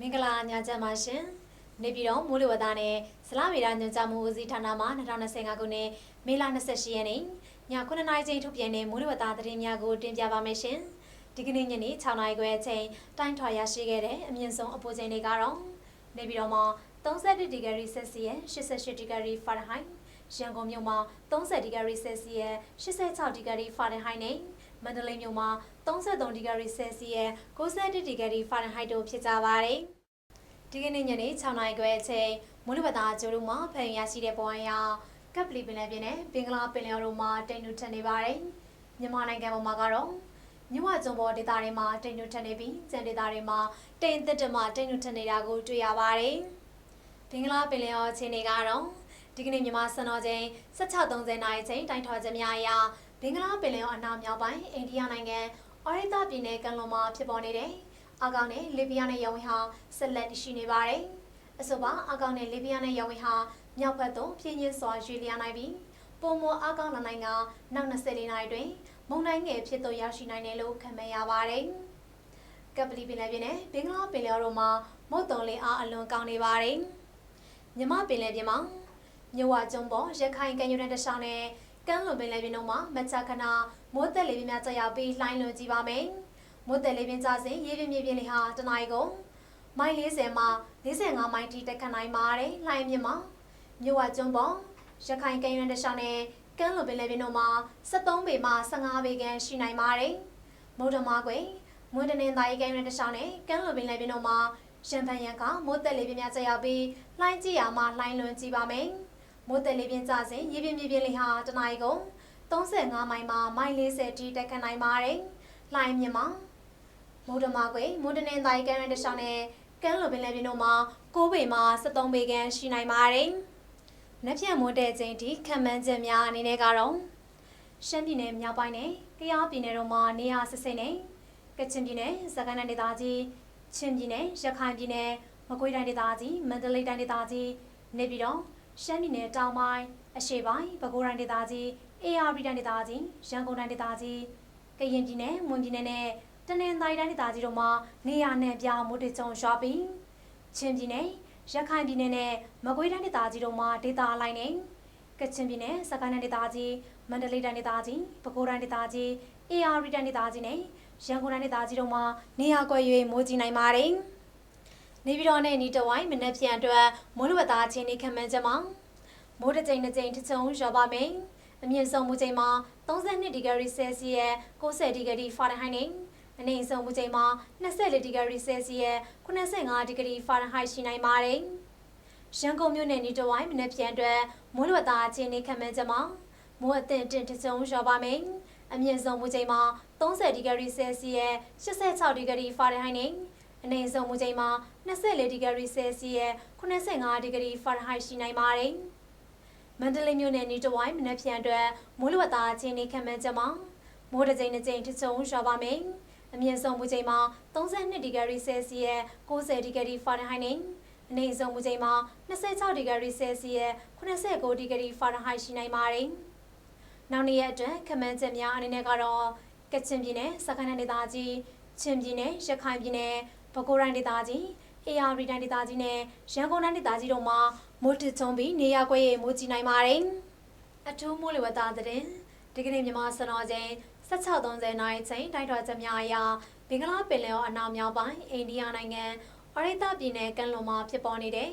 မင်္ဂလာညချမ်းပါရှင်နေပြည်တော်မိုးလေဝသနဲ့ဇလဗေဒညွှန်ကြားမှုဦးစီးဌာနမှ2025ခုနှစ်မေလ28ရက်နေ့ည9:00နာရီချိန်ထုတ်ပြန်တဲ့မိုးလေဝသသတင်းများကိုတင်ပြပါမယ်ရှင်ဒီကနေ့ညနေ6:00နာရီခွဲအချိန်တိုင်းထွာရရှိခဲ့တဲ့အမြင့်ဆုံးအပူချိန်တွေကတော့နေပြည်တော်မှာ31ဒီဂရီဆယ်စီယပ်88ဒီဂရီဖာရင်ဟိုက်ရန်ကုန်မြို့မှာ30ဒီဂရီဆယ်စီယပ်86ဒီဂရီဖာရင်ဟိုက်နဲ့ မန္တလေးမြို့မှာ33ဒီဂရီဆယ်စီယပ်91ဒီဂရီဖာရင်ဟိုက်တို့ဖြစ်ကြပါတယ်။ဒီကနေ့ညနေ6နာရီခွဲအချိန်မိုးလေဝသကြိုးတို့မှာဖန်ရရှိတဲ့ပေါ်အရာကပ်ပလီပင်လယ်ပြင်နဲ့ဘင်္ဂလားပင်လယ်တို့မှာတိမ်နူထန်နေပါတယ်။မြန်မာနိုင်ငံပေါ်မှာကတော့မြဝကျုံပေါ်ဒေသတွေမှာတိမ်နူထန်နေပြီးကျန်ဒေသတွေမှာတိမ်သက်တမတိမ်နူထန်နေတာကိုတွေ့ရပါတယ်။ဘင်္ဂလားပင်လယ်အော်အခြေအနေကတော့ဒီကနေ့မြန်မာစံတော်ချိန်16:30နာရီချိန်တိုင်းထွာချက်များအရ ဘင်္ဂလားပင်လယ်အော်အနောက်မြောက်ပိုင်းအိန္ဒိယနိုင်ငံအော်ရိတာပြည်နယ်ကမ်းလွန်မှာဖြစ်ပေါ်နေတဲ့အာကောင်နဲ့လီဘီယာနဲ့ယဝင်ဟာဆက်လက်ရှိနေပါတယ်။အဆိုပါအာကောင်နဲ့လီဘီယာနဲ့ယဝင်ဟာမြောက်ဘက်သို့ပြင်းပြင်းစွာရွေ့လျားနိုင်ပြီးပုံမအာကောင်လာနိုင်ကနောက်24နာရီတွင်မုန်တိုင်းငယ်ဖြစ်သို့ရောက်ရှိနိုင်တယ်လို့ခန့်မှန်းရပါတယ်။ကပလီပင်လယ်ပြင်နဲ့ဘင်္ဂလားပင်လယ်အော်တို့မှာမုတ်တုံလင်းအားအလွန်ကောင်းနေပါတယ်။မြမပင်လယ်ပြင်မှာမြဝကျုံပေါ်ရခိုင်ကမ်းရိုးတန်းတစ်လျှောက်နဲ့ ကမ်းလွန်ပင်လယ်ပြင်တို့မှာမချခဏမိုးသက်လေပြင်းများကျရောက်ပြီးလှိုင်းလွန်ကြည့်ပါမယ်။မိုးသက်လေပြင်းကျစဉ်ရေပြင်းမြေပြင်းလေဟာတနင်္ဂနွေကိုမိုင်40မှ45မိုင်ထိတက်ခတ်နိုင်ပါတယ်။လှိုင်းမြင့်မှာမြဝကျုံပေါ်ရခိုင်ကမ်းရိုးတန်းတစ်လျှောက်နဲ့ကမ်းလွန်ပင်လယ်ပြင်တို့မှာ73ပေမှ15ပေခန့်ရှိနိုင်ပါတယ်။မုဒ္ဓမာကွယ်မွန်းတနင်္သာရီကမ်းရိုးတန်းတစ်လျှောက်နဲ့ကမ်းလွန်ပင်လယ်ပြင်တို့မှာရန်ဖန်ရန်ကမိုးသက်လေပြင်းများကျရောက်ပြီးလှိုင်းကြည့်ရမှလှိုင်းလွန်ကြည့်ပါမယ်။ မိုးသက်လေပြင်းကျစဉ်ရေပြင်းမြေပြင်းလေဟာတနအီကို35မိုင်မှမိုင်40ထိတက်ခတ်နိုင်ပါတယ်။လှိုင်းမြင့်မှာမုဒ္ဓမာကွယ်မွန်းတနင်္သာရီကမ်းရိုးတန်းတစ်လျှောက်နဲ့ကမ်းလွန်ပင်လယ်ပြင်တို့မှာ9ပေမှ73ပေခန့်ရှိနိုင်ပါတယ်။နက်ဖြန်မွန်းတဲ့ချိန်ထိခံမှန်းချက်များအနေနဲ့ကတော့ရှမ်းပြည်နယ်မြောက်ပိုင်းနဲ့ကယားပြည်နယ်တို့မှာနေရာစစ်စစ်နဲ့ကချင်ပြည်နယ်စကိုင်းတိုင်းဒေသကြီးချင်းပြည်နယ်ရခိုင်ပြည်နယ်မကွေးတိုင်းဒေသကြီးမန္တလေးတိုင်းဒေသကြီးနေပြည်တော် ရှမ်းပြည်နယ်တောင်ပိုင်းအရှေ့ပိုင်းပဲခူးတိုင်းဒေသကြီးအေရပြည်တိုင်းဒေသကြီးရန်ကုန်တိုင်းဒေသကြီးကရင်ပြည်နယ်မွန်ပြည်နယ်နဲ့တနင်္သာရီတိုင်းဒေသကြီးတို့မှာနေရာနဲ့ပြမိုးတိချုံရွာပြီးချင်းပြည်နယ်ရခိုင်ပြည်နယ်နဲ့မကွေးတိုင်းဒေသကြီးတို့မှာဒေသအလိုက်နဲ့ကချင်ပြည်နယ်စကိုင်းတိုင်းဒေသကြီးမန္တလေးတိုင်းဒေသကြီးပဲခူးတိုင်းဒေသကြီးအေရပြည်တိုင်းဒေသကြီးနဲ့ရန်ကုန်တိုင်းဒေသကြီးတို့မှာနေရာကွက်၍မိုးကြီးနိုင်ပါတယ်။ နေပြည်တော်နဲ့နီတဝိုင်းမနက်ဖြန်အတွက်မိုးလေဝသအခြေအနေခန့်မှန်းချက်မှာမိုးတစ်ကြိမ်တစ်ကြိမ်တစ်ချုံရွာပါမယ်။အမြင့်ဆုံးမူချိန်မှာ32ဒီဂရီဆယ်စီယပ်90ဒီဂရီဖာရင်ဟိုက်နဲ့အနိမ့်ဆုံးမူချိန်မှာ24ဒီဂရီဆယ်စီယပ်85ဒီဂရီဖာရင်ဟိုက်ရှိနိုင်ပါတယ်။ရန်ကုန်မြို့နယ်နီတဝိုင်းမနက်ဖြန်အတွက်မိုးလေဝသအခြေအနေခန့်မှန်းချက်မှာမိုးအသင့်တင်တစ်ချုံရွာပါမယ်။အမြင့်ဆုံးမူချိန်မှာ30ဒီဂရီဆယ်စီယပ်86ဒီဂရီဖာရင်ဟိုက်နဲ့ အနိမ့်ဆုံးမူချိန်မှာ24ဒီဂရီဆယ်စီယပ်85ဒီဂရီဖာရင်ဟိုက်ရှိနိုင်ပါတယ်။မန္တလေးမြို့နယ်နီတဝိုင်းမနက်ဖြန်အတွက်မိုးလေဝသအခြေအနေခန့်မှန်းချက်မှာမိုးတစ်ကြိမ်တစ်ကြိမ်တစ်ချုံရွာပါမယ်။အမြင့်ဆုံးမူချိန်မှာ32ဒီဂရီဆယ်စီယပ်90ဒီဂရီဖာရင်ဟိုက်နဲ့အနိမ့်ဆုံးမူချိန်မှာ26ဒီဂရီဆယ်စီယပ်89ဒီဂရီဖာရင်ဟိုက်ရှိနိုင်ပါတယ်။နောက်နေ့ရက်အတွက်ခန့်မှန်းချက်များအနေနဲ့ကတော့ကချင်ပြည်နယ်စကိုင်းတိုင်းဒေသကြီးချင်းပြည်နယ်ရခိုင်ပြည်နယ် ပဲခူးတိုင်းဒေသကြီးအေရရီတိုင်းဒေသကြီးနဲ့ရန်ကုန်တိုင်းဒေသကြီးတို့မှာမိုးထချုံပြီးနေရာကွက်ရဲ့မိုးကြီးနိုင်ပါတယ်။အထူးမိုးလေဝသသတင်းဒီကနေ့မြန်မာစံတော်ချိန်16:30နာရီချိန်တိုက်တော်ချက်များအရဘင်္ဂလားပင်လယ်အော်အနောက်မြောက်ပိုင်းအိန္ဒိယနိုင်ငံအော်ရိတာပြည်နယ်ကမ်းလွန်မှာဖြစ်ပေါ်နေတဲ့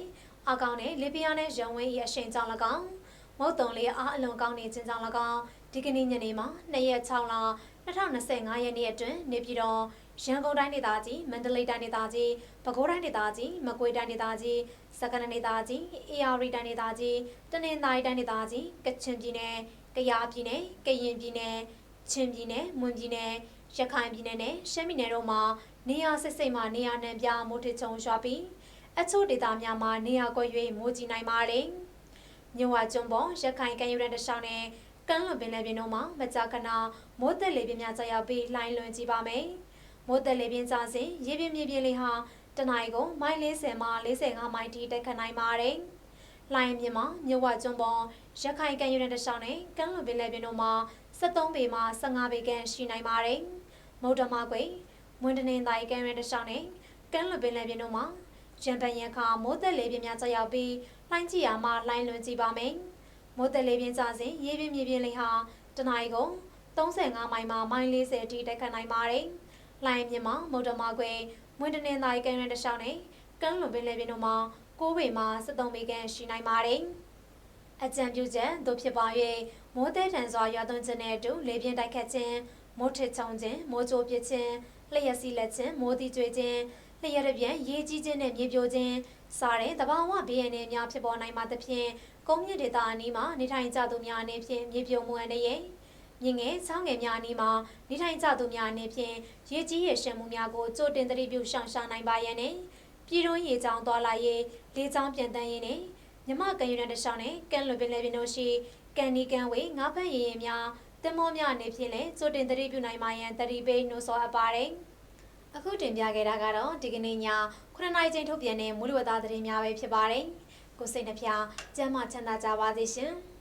အကောင်နဲ့လီဘီယာနဲ့ရန်ဝင်း၏အရှိန်ကြောင့်၎င်းမုတ်တုံလေးအားအလွန်ကောင်းနေခြင်းကြောင့်၎င်းဒီကနေ့ညနေမှာ2ရက်6လ 2025ရက်နေ့အတွင်းနေပြည်တော်ရန်ကုန်တိုင်းဒေသကြီးမန္တလေးတိုင်းဒေသကြီးပဲခူးတိုင်းဒေသကြီးမကွေးတိုင်းဒေသကြီးစကိုင်းတိုင်းဒေသကြီးအေရရီတိုင်းဒေသကြီးတနင်္သာရီတိုင်းဒေသကြီးကချင်ပြည်နယ်ကယားပြည်နယ်ကရင်ပြည်နယ်ချင်းပြည်နယ်မွန်ပြည်နယ်ရခိုင်ပြည်နယ်နဲ့ရှမ်းပြည်နယ်တို့မှာနေရာစစ်စိတ်မှနေရာနှံပြမိုးထချုံရွာပြီးအချို့ဒေသများမှာနေရာကွက်၍မိုးကြီးနိုင်ပါတယ်။မြဝကျွန်းပေါ်ရခိုင်ကမ်းရိုးတန်းတစ်လျှောက်နဲ့ ကမ်းလွန်ပင်လယ်ပြင်တို့မှာမကြာခဏမိုးသက်လေပြင်းများကျရောက်ပြီးလှိုင်းလွန်ကြည့်ပါမယ်။မိုးသက်လေပြင်းကျစဉ်ရေပြင်းမြေပြင်းလေးဟာတနင်္ဂနွေကိုမိုင်40မှ45မိုင်ထိတက်ခတ်နိုင်ပါတယ်။လိုင်းမြင့်မှာမြဝကျွန်းပေါ်ရခိုင်ကမ်းရိုးတန်းတစ်လျှောက်နဲ့ကမ်းလွန်ပင်လယ်ပြင်တို့မှာ73ပေမှ15ပေခန့်ရှိနိုင်ပါတယ်။မုတ်တမကွေမွန်းတနင်္သာရီကမ်းရိုးတန်းတစ်လျှောက်နဲ့ကမ်းလွန်ပင်လယ်ပြင်တို့မှာရန်ပန်ရန်ခါမိုးသက်လေပြင်းများကြောက်ရောက်ပြီးလှိုင်းကြည့်ရမှလှိုင်းလွန်ကြည့်ပါမယ်။ မိုးသက်လေပြင်းကြစဉ်ရေပြင်းမြေပြင်းလိမ့်ဟာတနအီကုန်35မိုင်မှမိုင်40အထိတက်ခတ်နိုင်ပါတယ်။လှိုင်းမြင့်မှာမုတ်တမခွေမွင်းတနင်္သာရီကမ်းရန်တစ်လျှောက်နဲ့ကမ်းလွန်ပင်လေပြင်းတို့မှာ9ပေမှ73ပေခန့်ရှိနိုင်ပါတယ်။အကြံပြုချက်တို့ဖြစ်ပါ၍မိုးသည်ထန်စွာရွာသွန်းခြင်းနဲ့အတူလေပြင်းတိုက်ခတ်ခြင်းမိုးထစ်ချုံခြင်းမိုးကြိုးပစ်ခြင်းလျှက်စီးလက်ခြင်းမိုးတိကျွေခြင်း လျှက်ရပြန်ရေကြီးခြင်းနဲ့မြေပြိုခြင်းစားတဲ့တဘာဝဘေးရန်တွေများဖြစ်ပေါ်နိုင်မှာသဖြင့်ကုန်းမြင့်ဒေသအနီးမှာနေထိုင်ကြသူများအနေဖြင့်မြေပြိုမှုအနေနဲ့မြင့်ငယ်ချောင်းငယ်များအနီးမှာနေထိုင်ကြသူများအနေဖြင့်ရေကြီးရရှင်မှုများကိုကြိုတင်သတိပြုရှောင်ရှားနိုင်ပါရန်နဲ့ပြည်တွင်းရေချောင်းသွားလာရေးလေချောင်းပြန်တန်းရေးနဲ့မြမကန်ယူရတဲ့ရှောင်းနဲ့ကန်လွန်ပင်လေပင်တို့ရှိကန်နီကန်ဝေငါးဖက်ရည်ရင်များတင်မောများအနေဖြင့်လည်းကြိုတင်သတိပြုနိုင်ပါရန်သတိပေးနှိုးဆော်အပ်ပါတယ်။ အခုတင်ပြခဲ့တာကတော့ဒီကနေ့ည9နာရီချိန်ထုတ်ပြန်တဲ့မူလဝတ္တသတင်းများပဲဖြစ်ပါတယ်။ကိုစိတ်နှဖျားစမ်းမချမ်းသာကြပါစေရှင်။